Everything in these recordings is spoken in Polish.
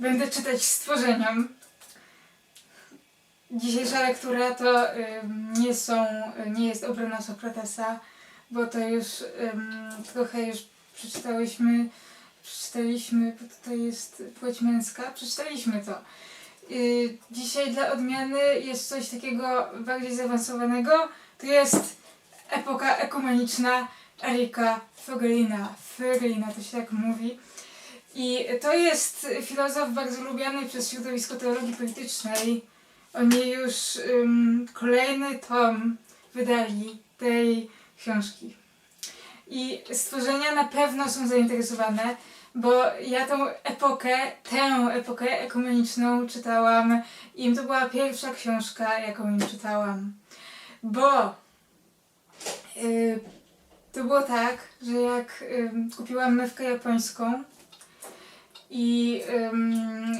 będę czytać stworzeniom. Dzisiejsza lektura to ym, nie są, nie jest obrona Sokratesa, bo to już ym, trochę już przeczytałyśmy, przeczytaliśmy, bo to jest płeć męska, przeczytaliśmy to. Y, dzisiaj dla odmiany jest coś takiego bardziej zaawansowanego, to jest epoka ekumeniczna Erika Fogelina. Fogelina to się tak mówi. I to jest filozof bardzo lubiany przez środowisko teologii politycznej. Oni już ym, kolejny tom wydali tej książki. I stworzenia na pewno są zainteresowane, bo ja tą epokę, tę epokę ekumeniczną czytałam i to była pierwsza książka, jaką im czytałam. Bo y, to było tak, że jak ym, kupiłam mewkę japońską i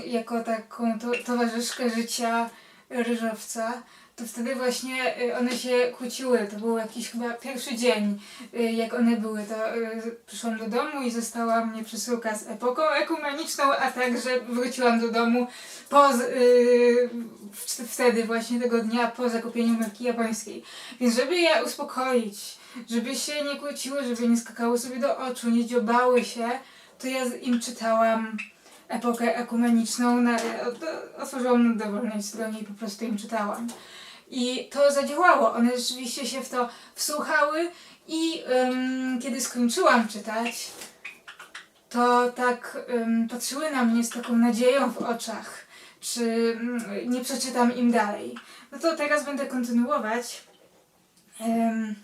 jako taką to, towarzyszkę życia ryżowca, to wtedy właśnie y, one się kłóciły. To był jakiś chyba pierwszy dzień, y, jak one były. To y, przyszłam do domu i została mnie przesyłka z epoką ekumeniczną, a także wróciłam do domu po, wtedy właśnie tego dnia po zakupieniu marki japońskiej. Więc żeby je uspokoić, żeby się nie kłóciły, żeby nie skakały sobie do oczu, nie dziobały się, to ja im czytałam epokę ekumeniczną, na, otworzyłam na dowolnej stronie i po prostu im czytałam. I to zadziałało. One rzeczywiście się w to wsłuchały i ym, kiedy skończyłam czytać, to tak ym, patrzyły na mnie z taką nadzieją w oczach, czy ym, nie przeczytam im dalej. No to teraz będę kontynuować. Ym,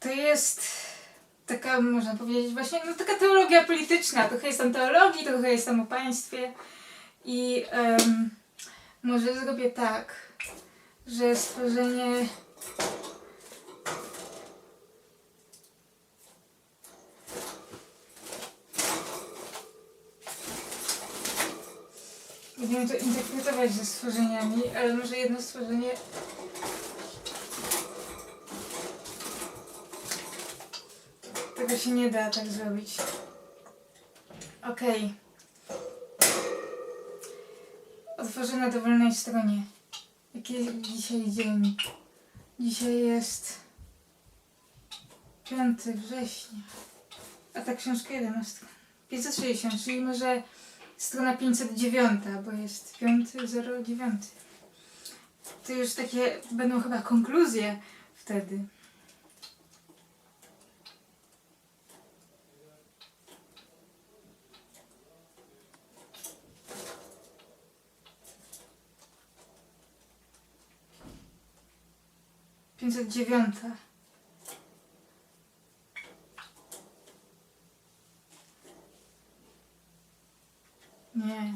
to jest taka, można powiedzieć, właśnie no, taka teologia polityczna. Trochę jest tam teologii, trochę jest tam o państwie. I em, może zrobię tak, że stworzenie. Będziemy to interpretować ze stworzeniami, ale może jedno stworzenie. Tego się nie da tak zrobić. Okej. Otworzę na dowolnej stronie. Jaki jest dzisiaj dzień? Dzisiaj jest 5 września. A ta książka ile ma stron? 560, czyli może strona 509, bo jest 509. To już takie będą chyba konkluzje wtedy. Pięćset dziewiąta. Nie.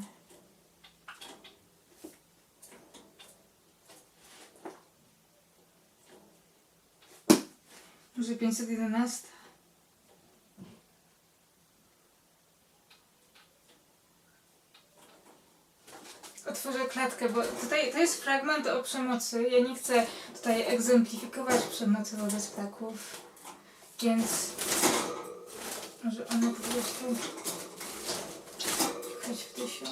Może pięćset jedenasta. Otworzę klatkę, bo tutaj to jest fragment o przemocy. Ja nie chcę tutaj egzemplifikować przemocy wobec ptaków, więc może one po prostu chodź w tysiu.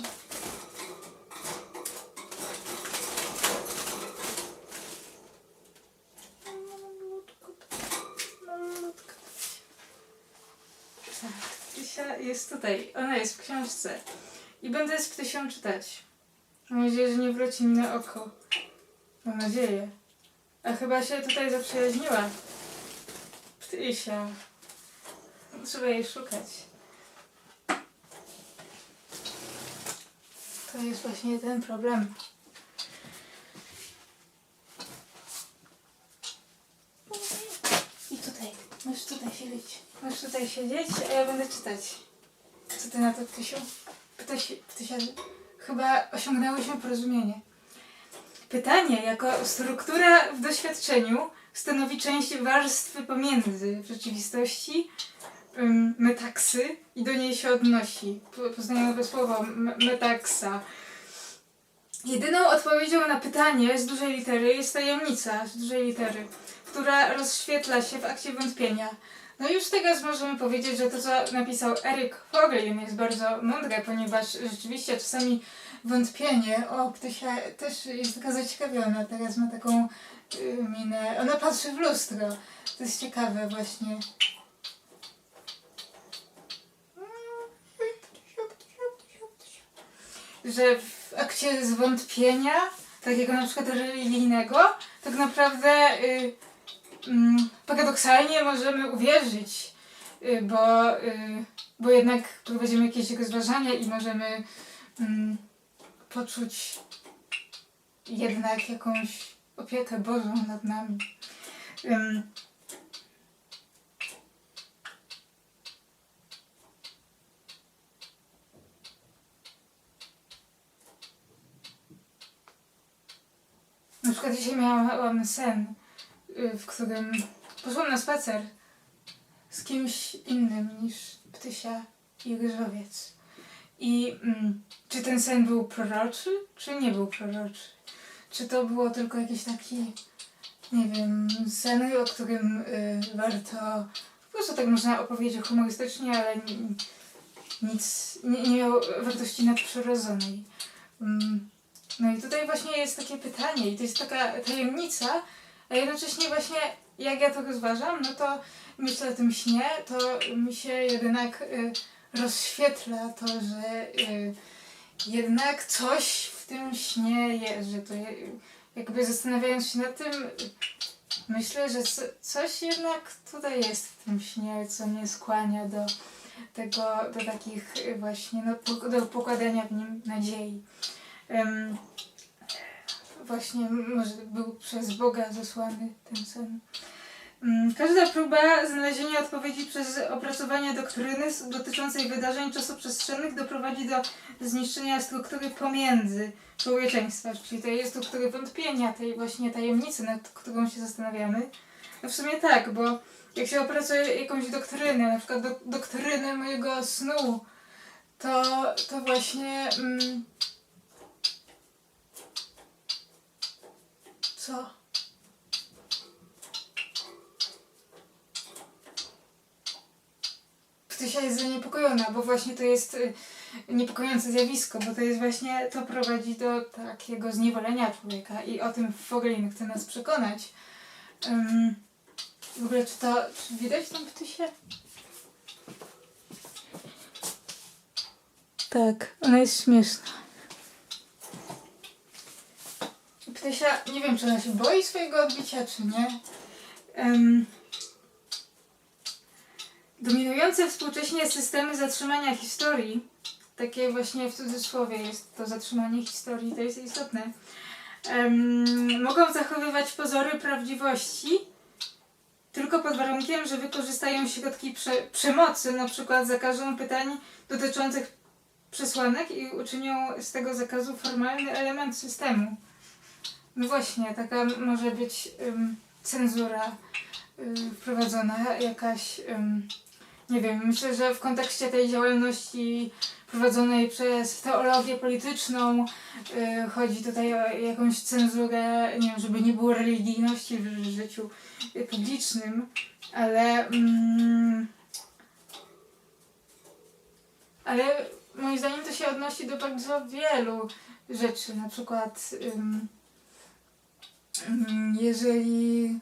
Tak, jest tutaj. Ona jest w książce. I będę z Ptysią czytać. Mam nadzieję, że nie wróci mi na oko. Mam nadzieję. A chyba się tutaj zaprzyjaźniła. Ptysia. Trzeba jej szukać. To jest właśnie ten problem. I tutaj. Możesz tutaj siedzieć. Możesz tutaj siedzieć, a ja będę czytać. Co ty na to, Ptysiu? Ptysi, Ptysia, chyba osiągnęłyśmy porozumienie. Pytanie jako struktura w doświadczeniu stanowi część warstwy pomiędzy rzeczywistości, ym, metaksy i do niej się odnosi. Po- Poznajemy słowo metaksa. Jedyną odpowiedzią na pytanie z dużej litery jest tajemnica z dużej litery, która rozświetla się w akcie wątpienia. No już teraz możemy powiedzieć, że to, co napisał Eric Fogelin jest bardzo mądre, ponieważ rzeczywiście czasami wątpienie, o, Ptysia też jest taka zaciekawiona, teraz ma taką y, minę, ona patrzy w lustro, to jest ciekawe właśnie. Że w akcie zwątpienia, takiego na przykład religijnego, tak naprawdę y, paradoksalnie możemy uwierzyć, y, bo, y, bo jednak prowadzimy jakieś rozważania i możemy mm, poczuć jednak jakąś opiekę Bożą nad nami. Na przykład dzisiaj miałam sen, w którym poszłam na spacer z kimś innym niż Ptysia i Ryżowiec. I mm, czy ten sen był proroczy, czy nie był proroczy? Czy to było tylko jakiś taki, nie wiem, sen, o którym y, warto, po prostu tak można opowiedzieć humorystycznie, ale ni- nic, nie, nie miał wartości nadprzyrodzonej. Mm, no i tutaj właśnie jest takie pytanie i to jest taka tajemnica, a jednocześnie właśnie jak ja to rozważam, no to myślę o tym śnie, to mi się jednak y, rozświetla to, że y, jednak coś w tym śnie jest, że to jakby zastanawiając się nad tym, myślę, że co, coś jednak tutaj jest w tym śnie, co mnie skłania do tego, do takich właśnie, no, do pokładania w nim nadziei. Właśnie może był przez Boga zesłany ten sen. Mm, Każda próba znalezienia odpowiedzi przez opracowanie doktryny dotyczącej wydarzeń czasoprzestrzennych doprowadzi do zniszczenia struktury pomiędzy człowieczeństwa, czyli tej struktury wątpienia, tej właśnie tajemnicy, nad którą się zastanawiamy. No w sumie tak, bo jak się opracuje jakąś doktrynę, na przykład do, doktrynę mojego snu, to, to właśnie... Mm, co? Ptysia jest zaniepokojona, bo właśnie to jest y, niepokojące zjawisko, bo to jest właśnie, to prowadzi do takiego zniewolenia człowieka i o tym Fogelin chce nas przekonać. Ym, w ogóle czy to, czy widać tą Ptysię? Tak, ona jest śmieszna. Ptysia, nie wiem czy ona się boi swojego odbicia, czy nie. Em, dominujące współcześnie systemy zatrzymania historii, takie właśnie w cudzysłowie jest to zatrzymanie historii, to jest istotne, em, mogą zachowywać pozory prawdziwości tylko pod warunkiem, że wykorzystają środki prze przemocy, na przykład zakażą pytań dotyczących przesłanek i uczynią z tego zakazu formalny element systemu. No właśnie, taka może być ym, cenzura wprowadzona, jakaś, ym, nie wiem, myślę, że w kontekście tej działalności prowadzonej przez teologię polityczną y, chodzi tutaj o jakąś cenzurę, nie wiem, żeby nie było religijności w życiu publicznym, ale mm, ale moim zdaniem to się odnosi do bardzo wielu rzeczy, na przykład Jeżeli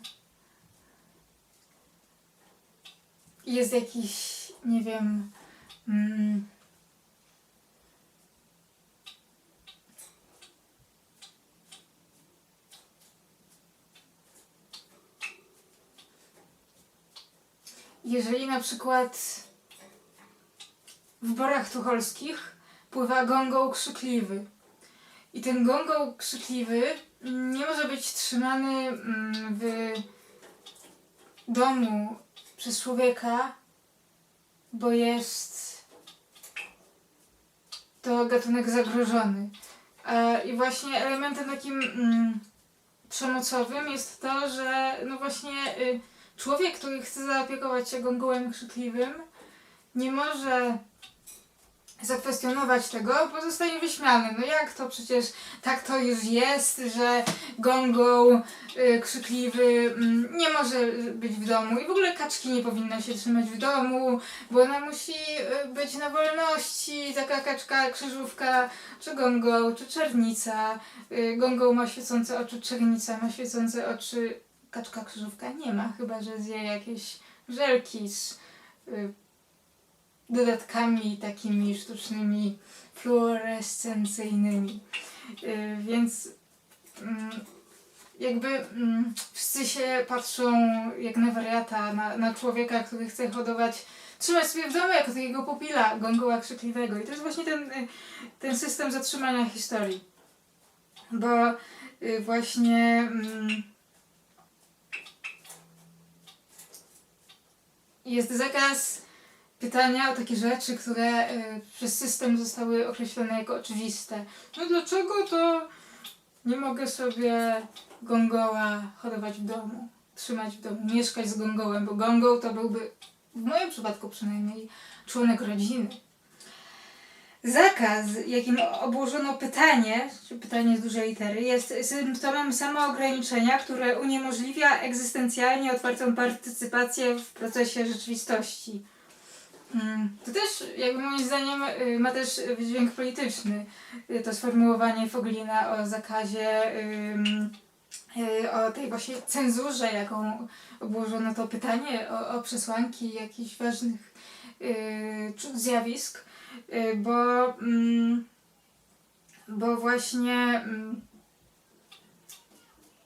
jest jakiś, nie wiem, mm, jeżeli na przykład w borach tucholskich pływa gongą krzykliwy i ten gongą krzykliwy nie może być trzymany mm, w domu przez człowieka, bo jest to gatunek zagrożony. E, I właśnie elementem takim mm, przemocowym jest to, że no właśnie y, człowiek, który chce zaopiekować się gongołem krzykliwym, nie może zakwestionować tego, bo wyśmiany. No jak to przecież tak to już jest, że gongą y, krzykliwy mm, nie może być w domu i w ogóle kaczki nie powinno się trzymać w domu, bo ona musi y, być na wolności, taka kaczka krzyżówka, czy gongą, czy czernica. Y, gongą ma świecące oczy, czernica ma świecące oczy, kaczka krzyżówka nie ma, chyba że zje jakieś żelki z y, dodatkami takimi sztucznymi, fluorescencyjnymi. Y, Więc mm, jakby mm, wszyscy się patrzą jak na wariata, na, na człowieka, który chce hodować, trzymać sobie w domu jako takiego pupila gągoła krzykliwego. I to jest właśnie ten, ten system zatrzymania historii. Bo y, właśnie mm, jest zakaz pytania o takie rzeczy, które y, przez system zostały określone jako oczywiste. No dlaczego to nie mogę sobie gongoła hodować w domu, trzymać w domu, mieszkać z gongołem, bo gongą to byłby, w moim przypadku przynajmniej, członek rodziny. Zakaz, jakim obłożono pytanie, czy pytanie z dużej litery, jest symptomem samoograniczenia, które uniemożliwia egzystencjalnie otwartą partycypację w procesie rzeczywistości. Mm, To też, jakby moim zdaniem, y, ma też wydźwięk polityczny. Y, To sformułowanie Foglina o zakazie, y, o tej właśnie cenzurze, jaką obłożono to pytanie, o, o przesłanki jakichś ważnych zjawisk, bo, mm, bo właśnie mm,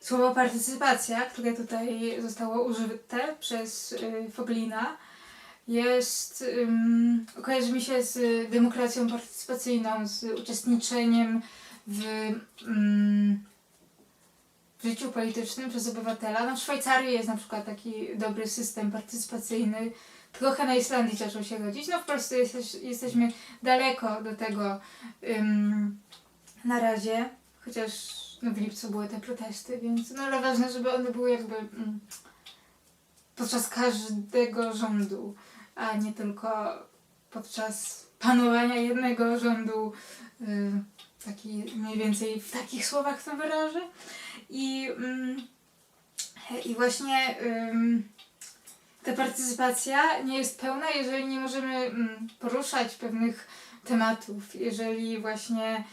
słowo partycypacja, które tutaj zostało użyte przez Foglina, jest, um, kojarzy mi się z demokracją partycypacyjną, z uczestniczeniem w, ym, w życiu politycznym przez obywatela. No w Szwajcarii jest na przykład taki dobry system partycypacyjny. Trochę na Islandii zaczął się rodzić. No w Polsce jesteś, jesteśmy daleko do tego ym, na razie, chociaż no, w lipcu były te protesty, więc no ale ważne, żeby one były jakby mm, podczas każdego rządu, a nie tylko podczas panowania jednego rządu. y, Taki mniej więcej w takich słowach to wyrażę. I, mm, i właśnie ta partycypacja nie jest pełna, jeżeli nie możemy mm, poruszać pewnych tematów, jeżeli właśnie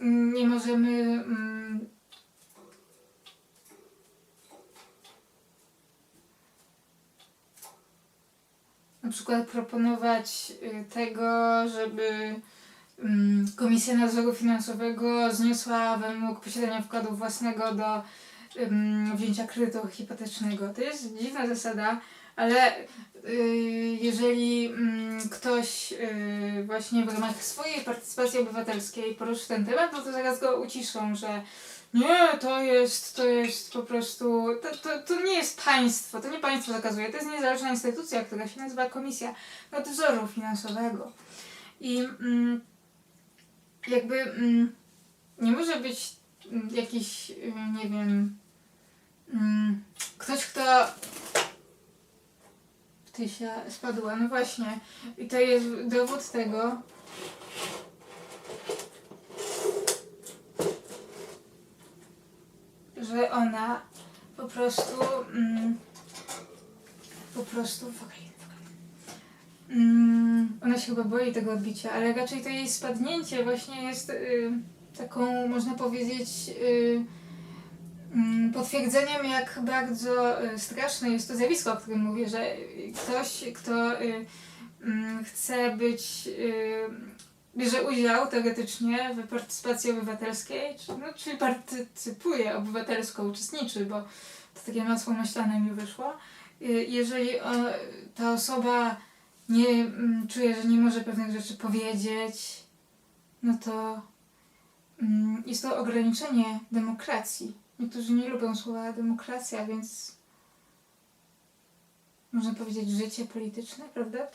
nie możemy na przykład proponować y, tego, żeby mm, Komisja Nadzoru Finansowego zniosła wymóg posiadania wkładu własnego do ym, wzięcia kredytu hipotecznego. To jest dziwna zasada, ale y, jeżeli mm, ktoś y, właśnie w ramach swojej partycypacji obywatelskiej poruszy ten temat, no to zaraz go uciszą, że nie, to jest, to jest po prostu, to, to, to nie jest państwo, to nie państwo zakazuje, to jest niezależna instytucja, która się nazywa Komisja Nadzoru Finansowego. I mm, jakby mm, nie może być mm, jakiś, y, nie wiem, mm, ktoś, kto Tysia spadła, no właśnie. I to jest dowód tego, że ona po prostu mm, po prostu Foglin, Foglin. Mm, ona się chyba boi tego odbicia, ale raczej to jej spadnięcie właśnie jest y, taką, można powiedzieć, y, mm, potwierdzeniem, jak bardzo y, straszne jest to zjawisko, o którym mówię, że y, ktoś, kto y, mm, chce być, y, bierze udział teoretycznie w partycypacji obywatelskiej, no, czyli partycypuje obywatelsko, uczestniczy, bo to takie masło maślane mi wyszło. Y, Jeżeli ta osoba nie mm, czuje, że nie może pewnych rzeczy powiedzieć, no to mm, jest to ograniczenie demokracji. Niektórzy nie lubią słowa demokracja, więc można powiedzieć życie polityczne, prawda?